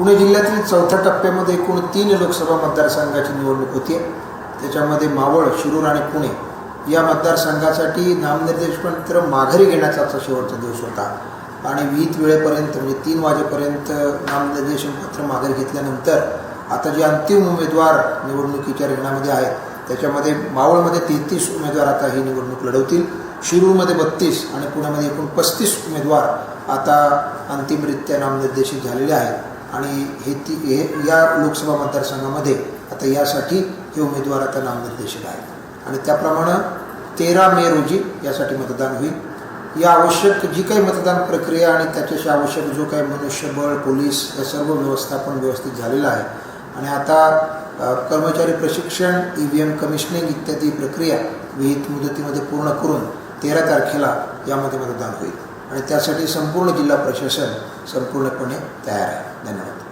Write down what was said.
पुणे जिल्ह्यातील चौथ्या टप्प्यामध्ये एकूण तीन लोकसभा मतदारसंघाची निवडणूक होती त्याच्यामध्ये मावळ शिरूर आणि पुणे या मतदारसंघासाठी नामनिर्देशपत्र माघारी घेण्याचा आजचा शेवटचा दिवस होता. आणि वीत वेळेपर्यंत म्हणजे तीन वाजेपर्यंत नामनिर्देशन पत्र माघारी घेतल्यानंतर आता जे अंतिम उमेदवार निवडणुकीच्या रिंगणामध्ये आहेत त्याच्यामध्ये मावळमध्ये तेहतीस उमेदवार आता ही निवडणूक लढवतील. शिरूरमध्ये बत्तीस आणि पुण्यामध्ये एकूण पस्तीस उमेदवार आता अंतिमरित्या नामनिर्देशित झालेले आहेत. आणि हे ती हे या लोकसभा मतदारसंघामध्ये आता यासाठी हे उमेदवार आता नामनिर्देशित आहेत. आणि त्याप्रमाणे तेरा मे रोजी यासाठी मतदान होईल. या आवश्यक जी काही मतदान प्रक्रिया आणि त्याच्याशी आवश्यक जो काही मनुष्यबळ पोलीस या सर्व व्यवस्थापन व्यवस्थित झालेलं आहे. आणि आता कर्मचारी प्रशिक्षण ई व्ही एम कमिशनिंग इत्यादी प्रक्रिया विहित मुदतीमध्ये पूर्ण करून तेरा तारखेला यामध्ये मतदान होईल. आणि त्यासाठी संपूर्ण जिल्हा प्रशासन संपूर्णपणे तयार आहे. धन्यवाद.